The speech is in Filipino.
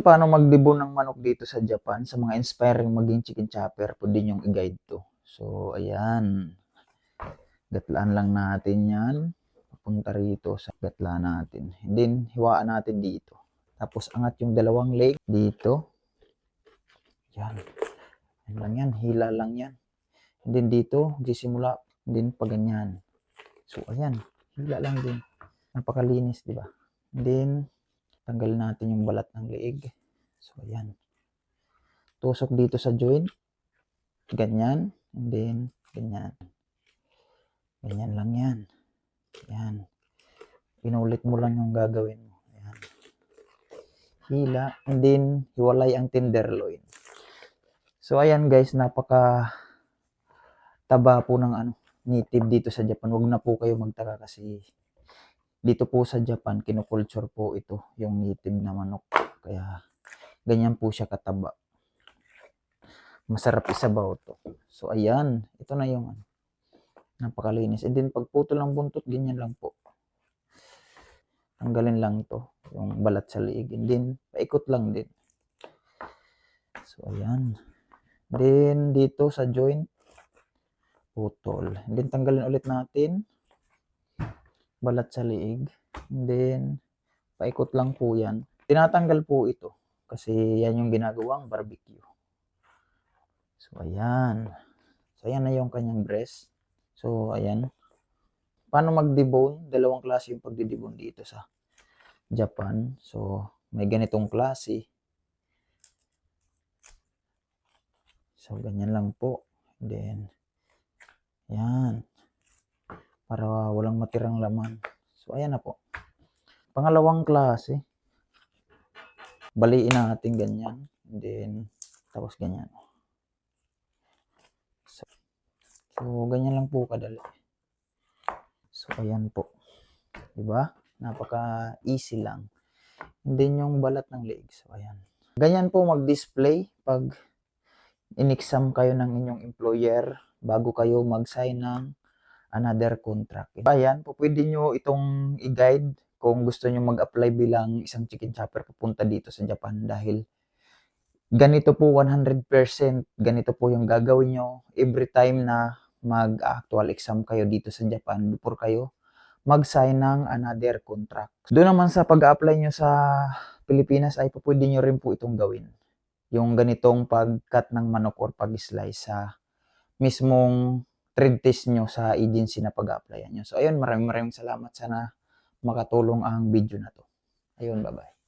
Paano magdibon ng manok dito sa Japan sa mga inspiring maging chicken chopper, pwede yung i-guide to. So, ayan. Gatlaan lang natin yan. Papunta rito sa gatlaan natin. And then, hiwaan natin dito. Tapos, angat yung dalawang leg dito. Yan. Yan lang yan. Hila lang yan. And then, dito, gisimula. Then, pa ganyan. So, ayan. Hila lang din. Napakalinis, di ba? Then, tanggal natin yung balat ng leeg. So, ayan. Tusok dito sa joint. Ganyan. And then, ganyan. Ganyan lang yan. Yan. Inulit mo lang yung gagawin mo. Ayan. Hila. And then, hiwalay ang tenderloin. So, ayan guys, napaka taba po ng ano, native dito sa Japan. Huwag na po kayo magtaka kasi dito po sa Japan, kinukulture po ito, yung native na manok. Kaya, ganyan po siya kataba. Masarap isabaw to. So, ayan. Ito na yung ano, napakalinis. And then, pagputol ng buntot, ganyan lang po. Tanggalin lang to, yung balat sa liig. And then, paikot lang din. So, ayan. Then, dito sa joint, putol. And then, tanggalin ulit natin balat sa liig. And then, paikot lang po yan. Tinatanggal po ito kasi yan yung ginagawang barbecue. So, ayan. So, ayan na yung kanyang breast. So, ayan. Paano mag-debone? Dalawang klase yung pagdidebone dito sa Japan. So, may ganitong klase. So, ganyan lang po. Then, ayan para walang matirang laman. So, ayan na po. Pangalawang klase, baliin natin ganyan. Then, tapos ganyan. So, so ganyan lang po kadali. So, ayan po. Diba? Napaka-easy lang. And then, yung balat ng leeg. So, ayan. Ganyan po mag-display pag in-exam kayo ng inyong employer bago kayo mag-sign ng another contract. Ayan, po pwede nyo itong i-guide kung gusto nyo mag-apply bilang isang chicken chopper papunta dito sa Japan dahil ganito po 100% ganito po yung gagawin nyo every time na mag-actual exam kayo dito sa Japan before kayo mag-sign ng another contract. Doon naman sa pag-apply nyo sa Pilipinas ay po pwede nyo rin po itong gawin. Yung ganitong pag-cut ng manok or pag-slice sa mismong trade test nyo sa agency na pag-applyan nyo. So, ayun, maraming maraming salamat. Sana makatulong ang video na to. Ayun, bye-bye.